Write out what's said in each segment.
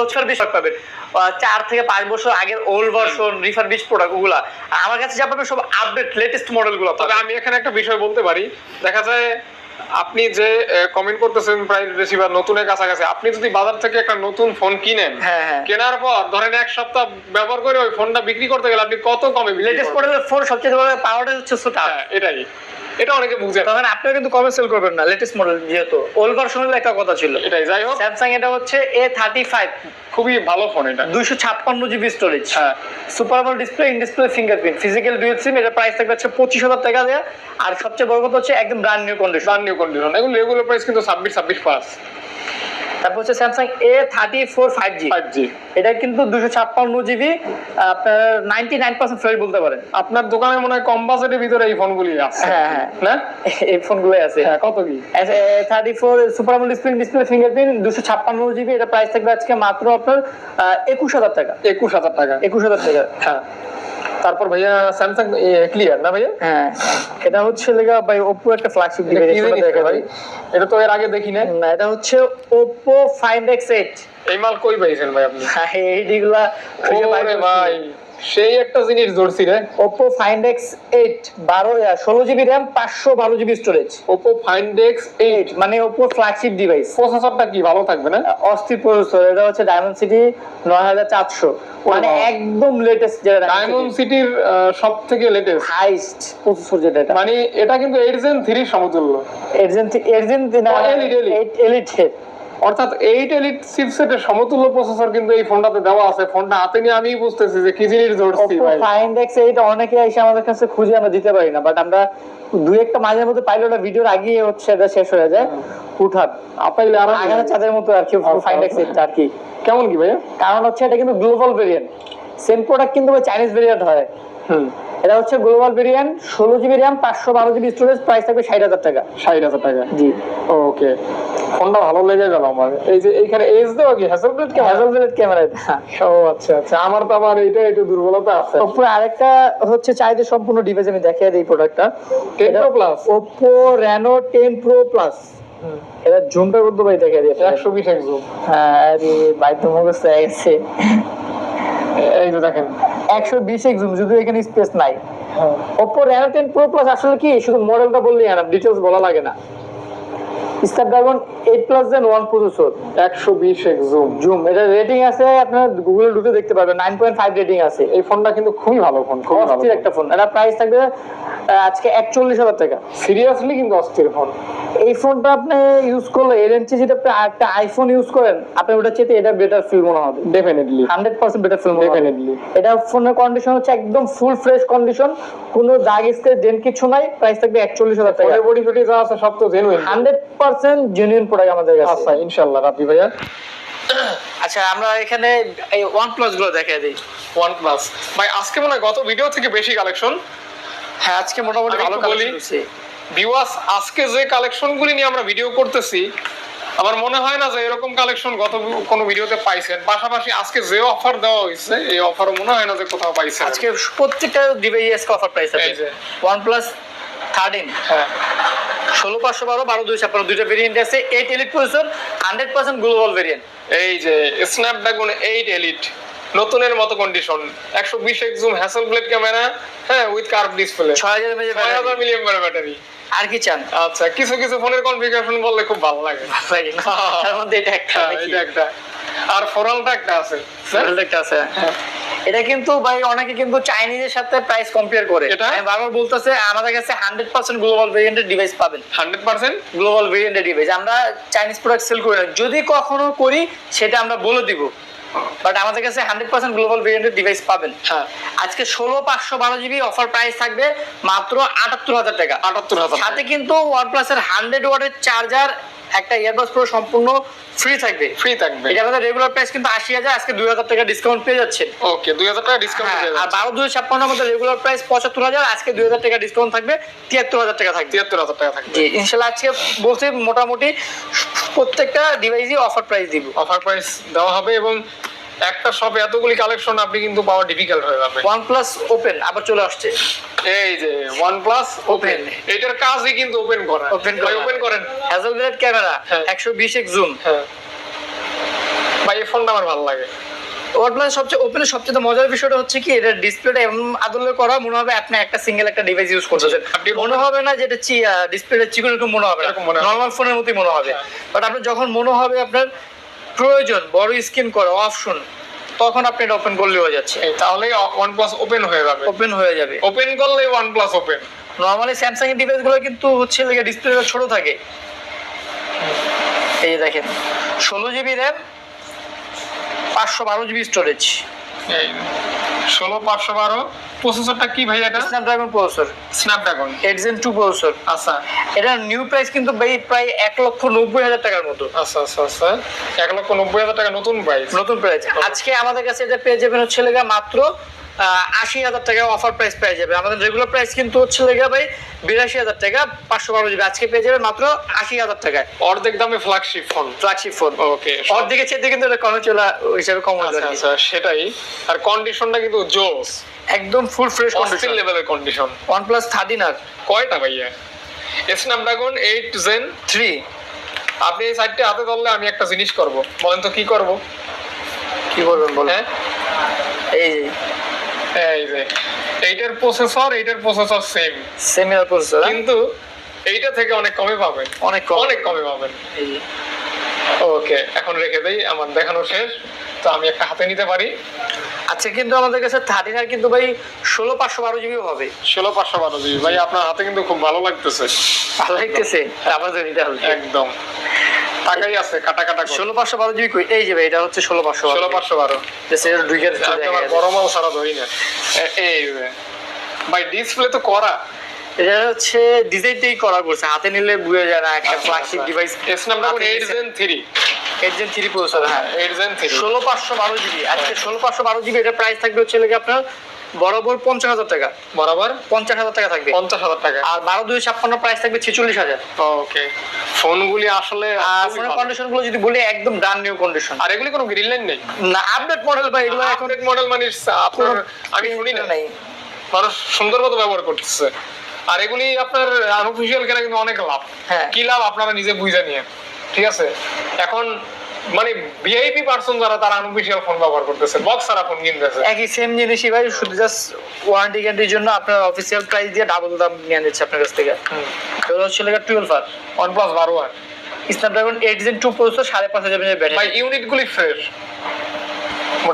বছর বিশ পাবেন। চার থেকে পাঁচ বছর আগের ওল্ড ভার্সন বিশ প্রোডাক্ট ওগুলা আমার কাছে যা পাবেন সব আপডেট লেটেস্ট তবে আমি এখানে একটা বিষয় বলতে পারি। দেখা যায় আপনি যে কমেন্ট করতেছেন প্রায় রিসিভার নতুনের কাছাকাছি আপনি যদি বাজার থেকে একটা নতুন ফোন কিনেন হ্যাঁ, হ্যাঁ। কেনার পর ধরেন এক সপ্তাহ ব্যবহার করে ওই ফোনটা বিক্রি করতে গেলে আপনি কত কমে লেটেস্ট? মডেলের ফোন সবচেয়ে বড় পাওয়ারটা হচ্ছে সুটা হ্যাঁ এটাই। এটা অনেকে বুঝে। তখন আপনিও কিন্তু কমে সেল করবেন না লেটেস্ট মডেল যেহেতু। ওল্ড ভার্সনের একটা কথা ছিল। এটাই যাই হোক। স্যামসাং এটা হচ্ছে এ থার্টি ফাইভ খুবই ভালো ফোন এটা। দুইশো ছাপ্পান্ন জিবি স্টোরেজ হ্যাঁ। Super ball display in display fingerprint physical dual SIM এটা প্রাইস থাকবে হচ্ছে পঁচিশ হাজার টাকা দেয়া। আর সবচেয়ে বড় কথা হচ্ছে একদম brand new condition brand new condition এগুলো রেগুলার প্রাইস কিন্তু ছাব্বিশ ছাব্বিশ পাঁচ তারপর হচ্ছে Samsung A thirty four five G five G এটা কিন্তু দুশো ছাপ্পান্ন জিবি আপনার নাইনটি নাইন পার্সেন্ট ফ্রেশ বলতে পারেন। আপনার দোকানে মনে হয় কম বাজেটের ভিতরে এই ফোনগুলি আছে। হ্যাঁ, হ্যাঁ। না? এই ফোনগুলোই আছে। হ্যাঁ কত কি thirty four super AMOLED display display fingerprint দুশো ছাপ্পান্ন জিবি এটা প্রাইস থাকবে আজকে মাত্র আপনার একুশ হাজার টাকা। একুশ হাজার টাকা। একুশ হাজার টাকা। হ্যাঁ। তারপর ভাইয়া স্যামসাং ক্লিয়ার না ভাইয়া? হ্যাঁ। এটা হচ্ছে লেগা ভাই ওপো একটা ফ্ল্যাগশিপ এটা দেখে ভাই এটা তো এর আগে দেখি না না এটা হচ্ছে ওপো ফাইভ এক্স এইট এই মাল কই পাইছেন ভাই আপনি? এইগুলা ওরে ভাই। সেই একটা জিনিস ধরছি রে। এক্স এইট বারো ষোলো জিবি র্যাম পাঁচশো বারো GB storage Find X eight মানে ওপো ফ্ল্যাগশিপ ডিভাইস প্রসেসরটা কি ভালো থাকবে না? অস্থির প্রসেসর এটা হচ্ছে ডায়মন্ড সিটি নয় হাজার চারশো। মানে একদম লেটেস্ট যেটা ডায়মন্ড সিটির সব থেকে লেটেস্ট হাইস্ট প্রসেসর যেটা এটা। মানে এটা কিন্তু এইট জেন থ্রির সমতুল্য। এরজেন এরজেন ও, Elite, Elite। এলিট অর্থাৎ এইট এলিট চিপসেটের সমতুল্য প্রসেসর কিন্তু এই ফোনটাতে দেওয়া আছে। ফোনটা হাতে নিয়ে আমি বুঝতেছি যে কি জিনিস ধরছি ভাই। ফাইন্ড এক্স এইট অনেকে এসে আমাদের কাছে খুঁজে আমরা দিতে পারি না বাট আমরা দুই একটা মাঝে মধ্যে পাইলে ওটা ভিডিওর আগে হচ্ছে এটা শেষ হয়ে যায়। উঠান আপাইলে আরও আগামী চাঁদের মতো আর কি ফাইন্ড এক্স। এইট আর কি। কেমন কি ভাইয়া? কারণ হচ্ছে এটা কিন্তু গ্লোবাল ভেরিয়েন্ট সেম প্রোডাক্ট কিন্তু চাইনিজ ভেরিয়েন্ট হয়। এটা হচ্ছে গ্লোবাল ভেরিয়েন্ট ষোলো জিবি র্যাম পাঁচশো বারো জিবি স্টোরেজ প্রাইস থাকবে ষাট হাজার টাকা। ষাট হাজার টাকা। জি। ওকে ফোনটা ভালো লেগে গেল আমার। এই যে এইখানে এজ দেওয়া কি? হ্যাসেলব্লেড কি হ্যাজল ব্লেড ক্যামেরা এটা? ও আচ্ছা আচ্ছা। আমার তো আবার এটা একটু দুর্বলতা আছে। ওপো আরেকটা হচ্ছে চাইতে সম্পূর্ণ ডিভাইস আমি দেখিয়ে দিই প্রোডাক্টটা ten pro plus Oppo Reno ten pro plus এটা জুমটা করতে ভাই দেখিয়ে দিই। একশো বিশ এক জুম। হ্যাঁ আরে ভাই তো মুখস্থ হয়ে গেছে এই যে দেখেন। প্লাস একশো বিশ এক জুম জুম রেটিং আছে, আপনার গুগল দেখতে পারবেন নাইন পয়েন্ট ফাইভ আছে। এই খুবই ভালো ফোন একটা ফোন এটা প্রাইস থাকবে আজকে একচল্লিশ হাজার টাকা। সিরিয়াসলি কিন্তু অস্থির ফোন। এই ফোনটা আপনি ইউজ করলে এর এনচি যেটা আপনি একটা আইফোন ইউজ করেন আপনি ওটা চেয়ে এটা বেটার ফিল মনে হবে। Definitely hundred percent better feel definitely এটা ফোনের কন্ডিশন হচ্ছে একদম ফুল ফ্রেশ কন্ডিশন কোনো দাগ স্ক্রেচ ডেন কিছু নাই প্রাইস থাকবে একচল্লিশ হাজার টাকা। বডি ফটি যা আছে সব তো genuine hundred percent genuine product আমাদের কাছে। আচ্ছা ইনশাআল্লাহ রাব্বি ভাইয়া। আচ্ছা আমরা এখানে এই ওয়ান প্লাসগুলো দেখাই দিই। ওয়ান প্লাস ভাই আজকে মনে হয় গত ভিডিও থেকে বেশি কালেকশন হ্যাঁ আজকে মোটামুটি ভালো বলি। ভিউয়ার্স আজকে যে কালেকশনগুলি নিয়ে আমরা ভিডিও করতেছি আমার মনে হয় না যে এরকম কালেকশন গত কোনো ভিডিওতে পাইছেন। পাশাপাশি আজকে যে অফার দেওয়া হয়েছে এই অফারও মনে হয় না যে কোথাও পাইছেন। আজকে প্রত্যেকটা ডিভাইস অফার যে। ওয়ান প্লাস হ্যাঁ। ষোলো পাঁচশো বারো বারো দুই ছাপ্পান্ন দুইটা ভেরিয়েন্ট আছে। Eight elite processor hundred percent global variant এই যে স্ন্যাপড্রাগন এইট এলিট নতুনের মতো কন্ডিশন একশো বিশ এক জুম হ্যাসেল ব্লেড ক্যামেরা হ্যাঁ উইথ কার্ভ ডিসপ্লে ছয় হাজার মিলিয়ন ব্যাটারি আর কি চান? আচ্ছা কিছু কিছু ফোনের কনফিগারেশন বললে খুব ভালো লাগে। তার মধ্যে এটা একটা হ্যাঁ, এটা একটা। আর ফোরালটা একটা আছে। Model একটা আছে। এটা কিন্তু ভাই অনেকে কিন্তু চাইনিজের সাথে প্রাইস কম্পেয়ার করে? আমি বারবার বলতেছে আমাদের কাছে হান্ড্রেড পার্সেন্ট গ্লোবাল ভেরিয়েন্টের ডিভাইস পাবেন। হান্ড্রেড পার্সেন্ট গ্লোবাল ভেরিয়েন্টের ডিভাইস আমরা চাইনিজ প্রোডাক্ট সেল করি না। যদি কখনো করি সেটা আমরা বলে দিব। বাট আমাদের কাছে হান্ড্রেড পার্সেন্ট গ্লোবাল ভেরিয়েন্টের ডিভাইস পাবেন। হ্যাঁ। আজকে ষোলো পাঁচশো বারো জিবি অফার প্রাইস থাকবে মাত্র আটাত্তর হাজার টাকা। আটাত্তর হাজার সাথে কিন্তু ওয়ান প্লাসের হান্ড্রেড ওয়াটের চার্জার একটা ইয়ারবাস পুরো সম্পূর্ণ ফ্রি থাকবে। ফ্রি থাকবে। এটা আমাদের রেগুলার প্রাইস কিন্তু আশি হাজার আজকে দুই হাজার টাকা ডিসকাউন্ট পেয়ে যাচ্ছেন। ওকে দুই হাজার টাকা ডিসকাউন্ট হ্যাঁ, আর বারো দুই ছাপ্পান্ন মধ্যে রেগুলার প্রাইস পঁচাত্তর হাজার আজকে দুই হাজার টাকা ডিসকাউন্ট থাকবে তিয়াত্তর হাজার টাকা থাকবে। তিয়াত্তর হাজার টাকা থাকবে। জি ইনশাল্লাহ আজকে বলছি মোটামুটি প্রত্যেকটা ডিভাইসই অফার প্রাইস দিব। অফার প্রাইস দেওয়া হবে এবং একটা শপে এতগুলি কালেকশন আপনি কিন্তু পাওয়া ডিফিকাল্ট হয়ে যাবে। ওয়ান প্লাস ওপেন আবার চলে আসছে। এই যে ওয়ান প্লাস ওপেন এটার কাজই কিন্তু ওপেন করা। ভাই করা। ওপেন করেন। হ্যাজেল ব্লেড ক্যামেরা হ্যাঁ। একশো বিশ এক জুম হ্যাঁ। ভাই এই ফোনটা আমার ভালো লাগে। ওয়ানপ্লাস সবচেয়ে ওপেনের সবচেয়ে মজার বিষয়টা হচ্ছে কি এটা ডিসপ্লেটা এমন আদলে করা মনে হবে আপনি একটা সিঙ্গেল একটা ডিভাইস ইউজ করতেছেন। আপনি- মনে হবে না যেটা ডিসপ্লেটা চিকন এরকম মনে হবে এরকম মনে হবে। নর্মাল ফোনের মতোই মনে হবে। বাট আপনার যখন মনে হবে আপনার প্রয়োজন বড় স্ক্রিন করা অপশন তখন আপনি এটা ওপেন করলে হয়ে যাচ্ছে। তাহলে ওয়ান প্লাস ওপেন হয়ে যাবে। ওপেন হয়ে যাবে। ওপেন করলে OnePlus open normally Samsung এর ডিভাইসগুলো কিন্তু হচ্ছে লেগে ডিসপ্লেটা ছোট থাকে। এই যে দেখেন ষোলো জিবি র্যাম পাঁচশো বারো জিবি স্টোরেজ এই ষোলো পাঁচশো বারো। প্রসেসরটা কি ভাই এটা? Snapdragon processor. Snapdragon eight gen two processor. আচ্ছা। এটা নিউ প্রাইস কিন্তু ভাই প্রায় এক লক্ষ নব্বই হাজার টাকার মতো। আচ্ছা আচ্ছা আচ্ছা। এক লক্ষ নব্বই হাজার টাকা নতুন প্রাইস নতুন প্রাইস আজকে আমাদের কাছে এটা পেয়ে যাবেন হচ্ছে মাত্র আশি হাজার টাকা অফার প্রাইস পেয়ে যাবে। আমাদের রেগুলার প্রাইস কিন্তু হচ্ছে লেগা ভাই বিরাশি হাজার টাকা পাঁচশো বারো জিবি আজকে পেয়ে যাবে মাত্র আশি হাজার টাকায়। অর্ধেক দামে flagship phone flagship phone okay অর্ধেকে চেয়ে কিন্তু এটা কমে চলা হিসাবে কম আচ্ছা আচ্ছা সেটাই। আর কন্ডিশনটা কিন্তু জোস। একদম ফুল ফ্রেশ কন্ডিশন লেভেলের কন্ডিশন প্লাস থার্টিন আর। কয়টা ভাইয়া? স্ন্যাপড্রাগন এইট জেন থ্রি আপনি এই সাইডটা হাতে ধরলে আমি একটা জিনিস করব। বলেন তো কি করব? কি করবেন বলেন। হ্যাঁ? এই এই যে এইটার প্রসেসর এইটার প্রসেসর সেম সেমিনার প্রসেসর কিন্তু এইটা থেকে অনেক কমে পাবেন। অনেক কম অনেক কমে পাবেন। ওকে এখন রেখে দেই আমার দেখানো শেষ। তো আমি একটা হাতে নিতে পারি। আচ্ছা কিন্তু আমাদের কাছে থার্টিন আর কিন্তু ভাই ষোলো পাঁচশো বারো জিবিও হবে। ষোলো পাঁচশো বারো জিবি ভাই আপনার হাতে কিন্তু খুব ভালো লাগতেছে। ভালো লাগতেছে? আমাদের এটা একদম। টাকাই আছে কাটা কাটা ষোলো পাঁচশো বারো জিবি কই? এই যে ভাই এটা হচ্ছে ষোলো পাঁচশো ষোলো পাঁচশো বারো। মাল সারা ধরি না। এই। ভাই ডিসপ্লে তো করা এটা হচ্ছে ডিজাইনটাই করা করছে। হাতে নিলে বুঝে যায় না একটা flagship device Snapdragon eight gen three eight gen three processor হ্যাঁ। এইট জেন থ্রি ষোলো পাঁচশো বারো জিবি। আজকে ষোলো পাঁচশো বারো জিবি এটা প্রাইস থাকবে হচ্ছে লেগে আপনার বরাবর পঞ্চাশ হাজার টাকা। বরাবর? পঞ্চাশ হাজার টাকা থাকবে। পঞ্চাশ হাজার টাকা। আর বারো দুই ছাপ্পান্ন প্রাইস থাকবে ছেচল্লিশ হাজার। ওকে ফোনগুলি আসলে ফোনের কন্ডিশনগুলো যদি বলি একদম ব্রান্ড নিউ কন্ডিশন আর এগুলি কোনো গ্রিন লাইন নেই? না আপডেট মডেল বা এগুলো আপডেট মডেল মানে আপনার আমি শুনি না। নাই। মানুষ সুন্দর মতো ব্যবহার করতেছে। আর এগুলি আপনার আনঅফিসিয়াল কেনা কিন্তু অনেক লাভ। হ্যাঁ। কি লাভ আপনারা নিজে বুঝে নিয়ে? ঠিক আছে? এখন মানে ভিআইপি পারসন যারা তারা আনঅফিসিয়াল ফোন ব্যবহার করতেছে। বক্স সারা ফোন কিনতেছে। একই সেম জিনিসই ভাই শুধু জাস্ট ওয়ারেন্টি গ্যারান্টির জন্য আপনার অফিসিয়াল প্রাইস দিয়ে ডাবল দাম নিয়ে নিচ্ছে আপনার কাছ থেকে। এগুলো হচ্ছে লেখা টুয়েলভ আর ওয়ান প্লাস বারো আর Snapdragon eight gen two processor সাড়ে পাঁচ হাজার ভাই ব্যাটারি ইউনিট গুলি ফ্রেশ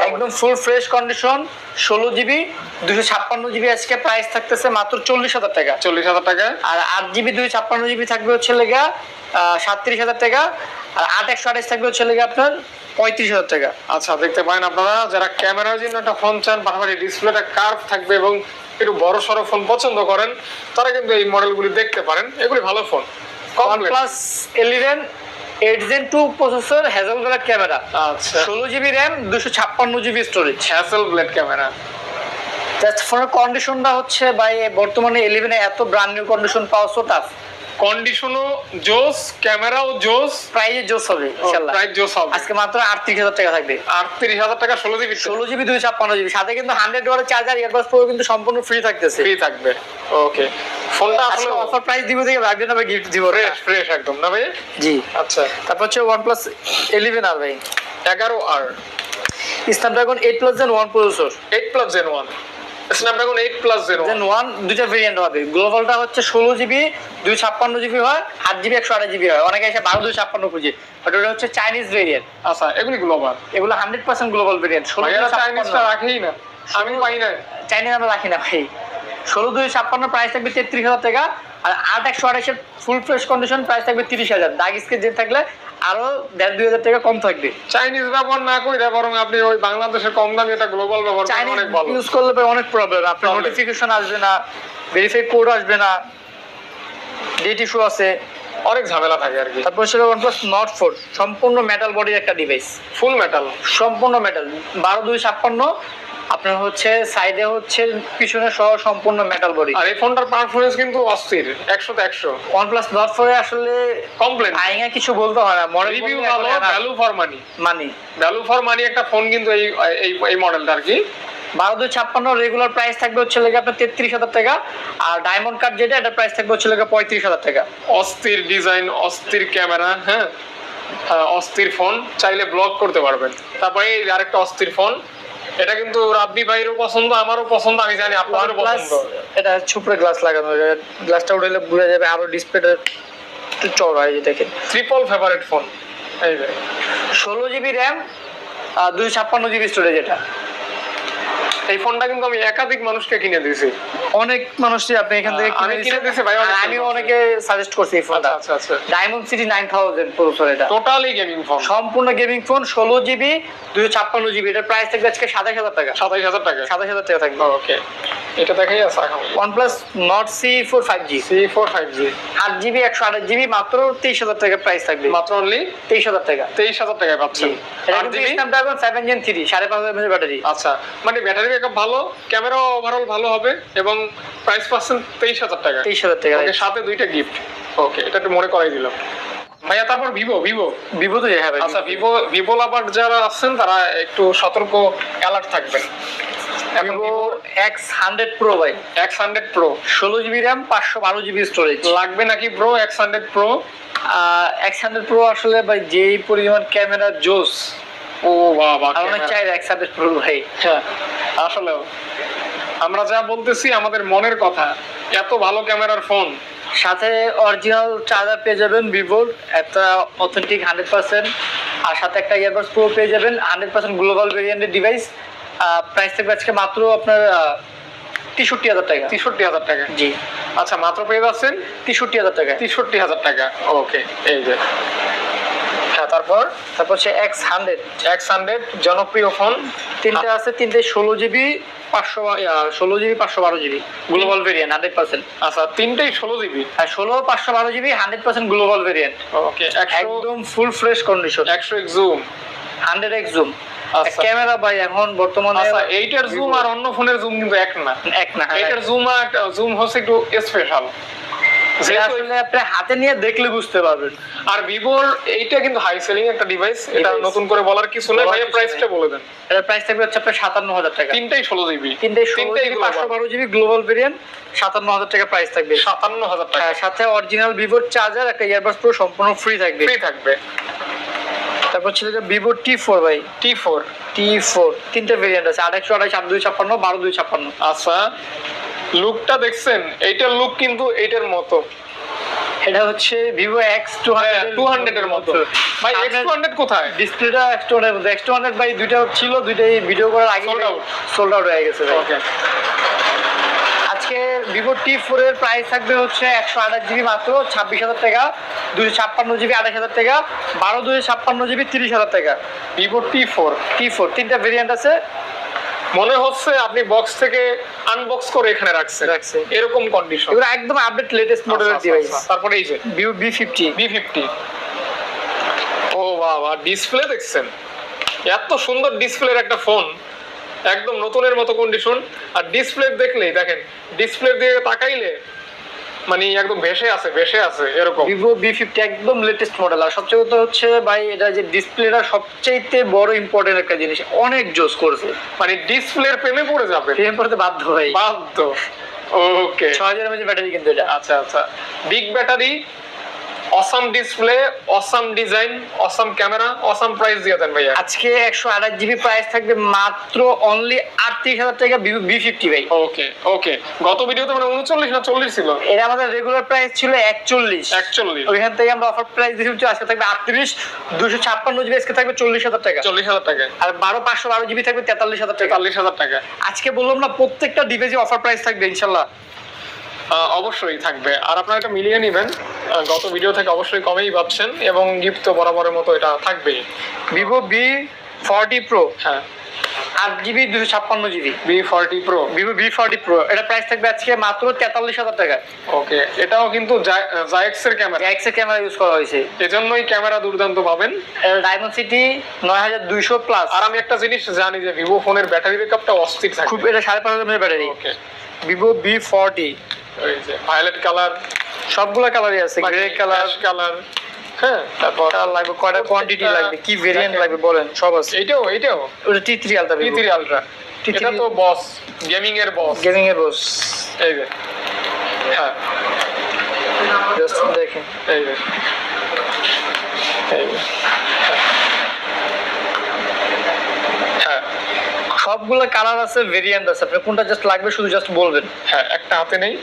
একদম ফুল ফ্রেশ কন্ডিশন ষোলো জিবি দুশো ছাপ্পান্ন জিবি আজকে প্রাইস থাকতেছে মাত্র চল্লিশ হাজার টাকা। চল্লিশ হাজার টাকা। আর আট জিবি দুই ছাপ্পান্ন জিবি থাকবে হচ্ছে লেগা সাতত্রিশ হাজার টাকা। আর আট একশো আঠাশ থাকবে হচ্ছে লেগে আপনার পঁয়ত্রিশ হাজার টাকা। আচ্ছা দেখতে পারেন আপনারা যারা ক্যামেরার জন্য একটা ফোন চান পাশাপাশি ডিসপ্লেটা কার্ভ থাকবে এবং একটু বড় সড়ো ফোন পছন্দ করেন তারা কিন্তু এই মডেলগুলি দেখতে পারেন। এগুলি ভালো phone plus eleven eight gen two processor Hasselblad camera আচ্ছা। ষোলো জিবি র্যাম দুশো ছাপ্পান্ন GB storage Hasselblad camera just ফোনের কন্ডিশনটা হচ্ছে ভাই বর্তমানে ইলেভেনে এত ব্র্যান্ড নিউ কন্ডিশন পাওয়া সো টাফ কন্ডিশনও জোস ক্যামেরাও জোস। প্রাইজে জোস হবে ইনশাল্লাহ। প্রাইস জোস হবে। আজকে মাত্র আটত্রিশ হাজার টাকা থাকবে। আটত্রিশ হাজার টাকা ষোলো জিবি ষোলো জিবি দুই ছাপ্পান্ন জিবি। সাথে কিন্তু হান্ড্রেড ওয়ারের চার্জার ইয়ারবাস প্রো কিন্তু সম্পূর্ণ ফ্রি থাকতেছে। ফ্রি থাকবে। ওকে ফোনটা আজকে আসলে অফার প্রাইস দিব থেকে ভাববেন না গিফট দিব ফ্রেশ ফ্রেশ একদম না ভাই? জি। আচ্ছা। তারপর হচ্ছে প্লাস ইলেভেন আর ভাই। এগারো আর Snapdragon eight plus gen one processor eight plus gen one Snapdragon eight plus gen one দুইটা ভেরিয়েন্ট হবে। গ্লোবালটা হচ্ছে ষোলো জিবি দুই ছাপ্পান্ন জিবি হয় আট জিবি একশো আঠাশ জিবি হয়। অনেকে এসে বারো দুই ছাপ্পান্ন খুঁজে। বাট ওটা হচ্ছে চাইনিজ ভেরিয়েন্ট আচ্ছা এগুলি গ্লোবাল এগুলো হান্ড্রেড পার্সেন্ট গ্লোবাল ভেরিয়েন্ট ষোলো চাইনিজটা রাখেই না। আমি পাই না চাইনিজ আমরা রাখি না ভাই। ষোলো দুই ছাপ্পান্ন প্রাইস থাকবে তেত্রিশ হাজার টাকা। আর আট একশো আঠাশের ফুল ফ্রেশ কন্ডিশন প্রাইস থাকবে তিরিশ হাজার। দাগ স্কেচ যে থাকলে আরও দেড় দুই হাজার টাকা কম থাকবে। চাইনিজ ব্যবহার না করে বরং আপনি ওই বাংলাদেশের কম দামি এটা গ্লোবাল ব্যবহার চাইনিজ ইউজ করলে অনেক প্রবলেম আপনার. নোটিফিকেশন আসবে না ভেরিফাই কোড আসবে না ডেট ইস্যু আছে। অনেক ঝামেলা থাকে আর কি। তারপর ছিল ওয়ান প্লাস নট ফোর সম্পূর্ণ মেটাল বডির একটা ডিভাইস ফুল মেটাল সম্পূর্ণ মেটাল বারো দুই ছাপ্পান্ন আপনার হচ্ছে সাইডে হচ্ছে পিছনে সহ সম্পূর্ণ মেটাল বডি আর এই ফোনটার পারফরমেন্স কিন্তু অস্থির একশো তো একশো। ওয়ান প্লাস নট ফোরে আসলে কমপ্লেন আইঙ্গা কিছু বলতে হয় না মডেল রিভিউ ভালো value for money money value for money একটা ফোন কিন্তু এই এই এই মডেলটা আর কি। বারো দুই ছাপ্পান্ন রেগুলার প্রাইস থাকবে হচ্ছে লেগে আপনার তেত্রিশ হাজার টাকা আর ডায়মন্ড কার্ড যেটা এটা প্রাইস থাকবে হচ্ছে লেগে পঁয়ত্রিশ হাজার টাকা। অস্থির ডিজাইন অস্থির ক্যামেরা হ্যাঁ? হ্যাঁ, অস্থির ফোন চাইলে ব্লক করতে পারবেন। তারপরে আরেকটা অস্থির ফোন এটা কিন্তু রাব্বি ভাইয়েরও পছন্দ আমারও পছন্দ আমি জানি আপনারও পছন্দ। এটা ছুপরে গ্লাস লাগানো গ্লাসটা উঠলে বোঝা যাবে আরও ডিসপ্লেটা একটু চড় হয় দেখেন। ট্রিপল ফেভারিট ফোন এই যে। ষোলো জিবি র্যাম আর দুশো ছাপ্পান্ন জিবি স্টোরেজ এটা। এই ফোনটা কিন্তু আমি একাধিক মানুষকে কিনে দিয়েছি। অনেক মানুষই আপনি এখান থেকে আমি কিনে দিয়েছি ভাই, আমি অনেকে সাজেস্ট করছি এই ফোনটা। আচ্ছা আচ্ছা Dimensity nine thousand processor এটা। টোটালি গেমিং ফোন সম্পূর্ণ গেমিং ফোন ষোলো জিবি দুশো ছাপ্পান্ন জিবি এটার প্রাইস থাকবে আজকে সাতাশ হাজার টাকা। সাতাইশ হাজার টাকা। সাতাশ হাজার টাকা থাকবে। ওকে এটা দেখাই আছে এখন জি আট জিবি একশো আঠাশ জিবি মাত্র তেইশ হাজার টাকা প্রাইস থাকবে। মাত্র অনলি তেইশ হাজার টাকা। তেইশ হাজার টাকায় পাচ্ছেন। জেন থ্রি সাড়ে পাঁচ হাজার ব্যাটারি আচ্ছা মানে ব্যাটারি ব্যাকআপ ভালো ক্যামেরা ওভারঅল ভালো হবে এবং প্রাইস পাচ্ছেন তেইশ হাজার টাকা। তেইশ হাজার টাকা। ওকে সাথে দুইটা গিফট ওকে এটা একটু মনে করাই দিলাম। ভাইয়া তারপর ভিভো ভিভো ভিভো তো হবে আচ্ছা ভিভো ভিভো লাভার যারা আছেন তারা একটু সতর্ক অ্যালার্ট থাকবেন। ভিভো এক্স হান্ড্রেড প্রো ভাই। এক্স হান্ড্রেড প্রো ষোলো জিবি র্যাম পাঁচশো বারো জিবি স্টোরেজ লাগবে নাকি pro X hundred pro X hundred pro আসলে ভাই যেই পরিমাণ ক্যামেরা জোস ও বাবা চাই এক্স হান্ড্রেড প্রো ভাই। হ্যাঁ আসলেও আমরা যা বলতেছি আমাদের মনের কথা। এত ভালো ক্যামেরার ফোন সাথে অরিজিনাল চার্জার পেয়ে যাবেন ভিভোর একটা অথেন্টিক হান্ড্রেড পার্সেন্ট আর সাথে একটা ইয়ারবাডস প্রো পেয়ে যাবেন হান্ড্রেড পার্সেন্ট গ্লোবাল ভেরিয়েন্টের ডিভাইস প্রাইস থাকবে আজকে মাত্র আপনার তেষট্টি হাজার টাকা। তেষট্টি হাজার টাকা। জি। আচ্ছা মাত্র পেয়ে যাচ্ছেন? তেষট্টি হাজার টাকা। তেষট্টি হাজার টাকা। ওকে এই যে। হ্যাঁ তারপর? তারপর হচ্ছে এক্স হান্ড্রেড এক্স হান্ড্রেড জনপ্রিয় ফোন। তিনটে আছে তিনটে ষোলো জিবি পাঁচশো ষোলো জিবি পাঁচশো বারো GB. Global variant hundred percent আচ্ছা তিনটেই ষোলো জিবি? আর ষোলো পাঁচশো বারো GB hundred percent global variant okay একদম ফুল ফ্রেশ কন্ডিশন একশো এক zoom hundred X zoom. Camera ভাই এখন বর্তমানে আচ্ছা এইটার জুম আর অন্য ফোনের জুম কিন্তু এক না। এক না হ্যাঁ, এইটার জুম আর জুম হচ্ছে একটু স্পেশাল আপনি হাতে নিয়ে দেখলে বুঝতে পারবেন। আর ভিভোর এইটা কিন্তু হাই সেলিং একটা ডিভাইস এটা নতুন করে বলার কিছু নেই। কিছু প্রাইসটা বলে দেন। প্রাইস থাকবে হচ্ছে আপনার সাতান্ন হাজার টাকা। তিনটাই ষোলো জিবি তিনটে ষোলো জিবি পাঁচশো। বারো জিবি গ্লোবাল ভেরিয়েন্ট সাতান্ন হাজার টাকা প্রাইস থাকবে। সাতান্ন হাজার টাকা। হ্যাঁ, সাথে অরিজিনাল ভিভোর চার্জার একটা ইয়ারবাস প্রো সম্পূর্ণ ফ্রি থাকবে। ফ্রি থাকবে। তারপর ছিল যে ভিভো টি ফোর ভাই। টি ফোর টি ফোর তিনটে ভেরিয়েন্ট আছে আড়াইশো আড়াইশো আট দুই ছাপ্পান্ন বারো দুই ছাপ্পান্ন। আচ্ছা লুকটা দেখছেন? এইটার লুক কিন্তু এইটার মতো। এটা হচ্ছে Vivo X two two hundred এর মতো। ভাই এক্স টু হান্ড্রেড কোথায়? ডিসপ্লেটা X two hundred X two hundred ভাই দুইটা ছিল দুইটাই ভিডিও করার আগে Sold out. সোল্ড আউট হয়ে গেছে ভাই। ওকে ভিভো টি ফোর এর প্রাইস থাকবে হচ্ছে একশো আঠাশ জিবি মাত্র ছাব্বিশ হাজার টাকা দুশো ছাপ্পান্ন জিবি আঠাশ হাজার টাকা বারো দুশো ছাপ্পান্ন জিবি তিরিশ হাজার টাকা। Vivo T four T four তিনটা ভেরিয়েন্ট আছে। মনে হচ্ছে আপনি বক্স থেকে আনবক্স করে এখানে রাখছেন। রাখছে। এরকম কন্ডিশন এগুলো একদম আপডেট লেটেস্ট মডেলের ডিভাইস তারপরে এই যে। Vivo V fifty V fifty ও বাবা ডিসপ্লে দেখছেন? এত সুন্দর ডিসপ্লের একটা ফোন একদম নতুনের মতো কন্ডিশন আর ডিসপ্লে দেখলেই দেখেন ডিসপ্লে দিয়ে তাকাইলে মানে একদম ভেসে আছে ভেসে আছে এরকম। ভিভো বি ফিফটি একদম লেটেস্ট মডেল আর সবচেয়ে কথা হচ্ছে ভাই এটা যে ডিসপ্লেটা সবচেয়ে বড় ইম্পর্টেন্ট একটা জিনিস অনেক জোস করছে। মানে ডিসপ্লের প্রেমে পড়ে যাবে। প্রেম করতে বাধ্য ভাই। বাধ্য। ওকে। ছয় হাজার এমএচ ব্যাটারি কিন্তু এটা। আচ্ছা আচ্ছা। Big battery awesome display awesome design awesome camera awesome price দিয়ে দেন ভাইয়া। আজকে একশো আঠাশ জিবি প্রাইস থাকবে মাত্র অনলি আটত্রিশ হাজার টাকা বি ফিফটি ভাই। ওকে ওকে গত ভিডিওতে মানে উনচল্লিশ না চল্লিশ ছিল? এটা আমাদের রেগুলার প্রাইস ছিল একচল্লিশ। একচল্লিশ। ওইখান থেকে আমরা অফার প্রাইস দিয়েছি আজকে থাকবে আটত্রিশ দুশো ছাপ্পান্ন জিবি আজকে থাকবে চল্লিশ হাজার টাকা। চল্লিশ হাজার টাকা। আর বারো পাঁচশো বারো জিবি থাকবে তেতাল্লিশ হাজার টাকা। তেতাল্লিশ হাজার টাকা। আজকে বললাম না প্রত্যেকটা ডিভাইসে অফার প্রাইস থাকবে ইনশাল্লাহ। অবশ্যই থাকবে। আর আপনারা এটা মিলিয়ে নেবেন। গত ভিডিও থেকে অবশ্যই কমেই পাচ্ছেন এবং গিফট তো বরাবরের মতো এটা থাকবেই। ভিভো বি ফর্টি প্রো হ্যাঁ। আট জিবি দুশো ছাপ্পান্ন GB V forty pro Vivo V forty pro এটা প্রাইস থাকবে আজকে মাত্র তেতাল্লিশ হাজার টাকা। ওকে এটাও কিন্তু জায়েক্স এর ক্যামেরা এক্সের ক্যামেরা ইউজ করা হয়েছে। এজন্যই ক্যামেরা দুর্দান্ত পাবেন। ডায়মন্ড সিটি নয় হাজার দুইশো প্লাস আর আমি একটা জিনিস জানি যে ভিভো ফোনের ব্যাটারি ব্যাকআপটা অস্থির থাকে। খুব এটা সাড়ে পাঁচ হাজার battery okay Vivo V forty ওই যে ভায়োলেট কালার সবগুলো কালারই আছে গ্রে কালার কালার হ্যাঁ তারপর লাগবে কয়টা কোয়ান্টিটি লাগবে কি ভেরিয়েন্ট লাগবে বলেন সব আছে। এইটাও এইটাও। ওটা টি থ্রি আলতা টি থ্রি আলট্রা এটা তো বস গেমিং এর বস গেমিং এর বস এই যে। হ্যাঁ। জাস্ট দেখেন। এই এই যে। সবগুলো কালার আছে ভেরিয়েন্ট আছে। আপনি কোনটা জাস্ট লাগবে শুধু জাস্ট বলবেন। হ্যাঁ একটা হাতে নেই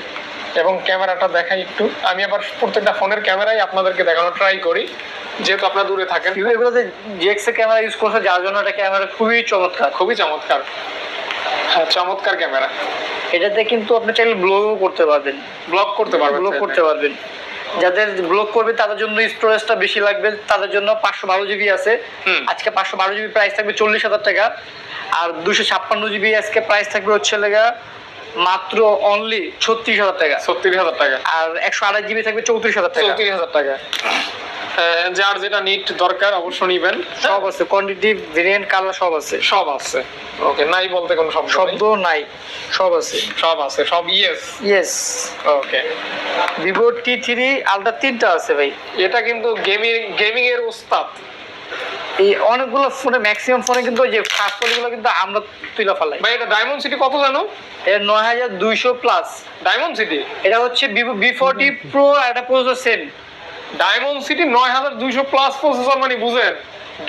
এবং ক্যামেরাটা দেখাই একটু। আমি আবার প্রত্যেকটা ফোনের ক্যামেরাই আপনাদেরকে দেখানোর ট্রাই করি যেহেতু আপনারা দূরে থাকেন। এগুলোতে জিএক্স ক্যামেরা ইউজ করছে যার জন্য এটা ক্যামেরা খুবই চমৎকার। খুবই চমৎকার। হ্যাঁ চমৎকার ক্যামেরা। এটাতে কিন্তু আপনি চাইলে ব্লগও করতে পারবেন। ব্লক করতে পারবেন ব্লক করতে পারবেন। যাদের ব্লক করবে তাদের জন্য স্টোরেজটা বেশি লাগবে তাদের জন্য পাঁচশো বারো জিবি আছে। আজকে পাঁচশো বারো জিবি প্রাইস থাকবে চল্লিশ হাজার টাকা। আর দুশো ছাপ্পান্ন জিবি আজকে প্রাইস থাকবে হচ্ছে লেগা মাত্র অনলি ছত্রিশ হাজার টাকা। ছত্রিশ হাজার টাকা। আর একশো আড়াই জিবি থাকবে চৌত্রিশ হাজার টাকা। চৌত্রিশ হাজার টাকা। যার যেটা নিট দরকার অবশ্য নিবেন। সব আছে কোয়ান্টিটি ভেরিয়েন্ট কালার সব আছে। সব আছে। ওকে নাই বলতে কোনো শব্দ শব্দ নাই সব আছে। সব আছে সব yes yes okay Vivo T three ultra তিনটা আছে ভাই। এটা কিন্তু গেমিং গেমিং এর উস্তাদ। এই অনেকগুলো ফোনে ম্যাক্সিমাম ফোনে কিন্তু যে ফাস্টগুলো কিন্তু আমরা তুলে ফেলাই। ভাই এটা ডায়মন্ড সিটি কত জানো? এটা নয় হাজার দুইশো প্লাস ডায়মন্ড সিটি এটা হচ্ছে ভিভো বি ফোরটি প্রো একটা প্রসেসর সেম ডায়মন্ড সিটি নয় হাজার দুইশো প্লাস প্রসেসর মানে বুঝেন।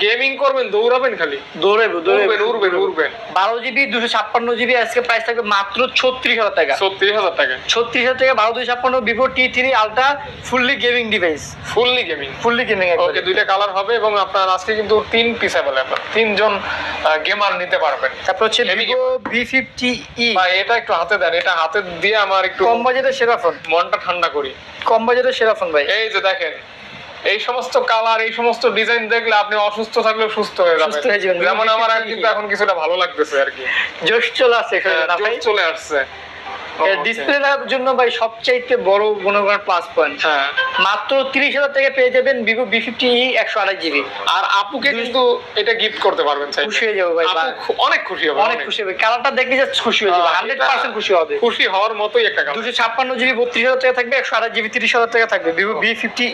গেমিং করবেন দৌড়াবেন খালি। দৌড়াবে উড়বেন উড়বেন উড়বেন। বারো জিবি দুশো ছাপ্পান্ন জিবি আজকে প্রাইস থাকবে মাত্র ছত্রিশ হাজার টাকা। ছত্রিশ হাজার টাকা। ছত্রিশ হাজার টাকা বারো দুশো ছাপ্পান্ন Vivo T three ultra fully gaming device fully gaming fully gaming okay দুইটা কালার হবে এবং আপনার আজকে কিন্তু তিন পিস অ্যাভেলেবল তিনজন গেমার নিতে পারবেন। তারপর হচ্ছে ভিভো বি ফিফটি ই ভাই এটা একটু হাতে দেন এটা হাতে দিয়ে আমার একটু কম বাজেটের সেরা ফোন মনটা ঠান্ডা করি। কম বাজেটের সেরা ফোন ভাই। এই যে দেখেন এই সমস্ত কালার এই সমস্ত ডিজাইন দেখলে আপনি অসুস্থ থাকলেও সুস্থ হয়ে যাবেন। হয়ে। যেমন আমার আর কিন্তু এখন কিছুটা ভালো লাগতেছে আর কি। জোশ চলে আসছে এখানে জোশ চলে আসছে। ডিসপ্লেটার জন্য ভাই সবচাইতে বড় প্লাস পয়েন্ট হ্যাঁ। মাত্র তিরিশ হাজার টাকা পেয়ে যাবেন ভিভো বি ফিফটি একশো আড়াই জিবি আর আপুকে কিন্তু এটা গিফট করতে পারবেন খুশি হয়ে যাব ভাই অনেক খুশি হবে অনেক খুশি হবে। কালারটা দেখলে জাস্ট খুশি হয়ে যাবে হ্যাঁ, হান্ড্রেড পার্সেন্ট খুশি হবে। খুশি হওয়ার মতোই একটা দুশো ছাপ্পান্ন জিবি বত্রিশ হাজার টাকা থাকবে একশো আড়াই জিবি তিরিশ হাজার টাকা থাকবে ভিভো বি ফিফটি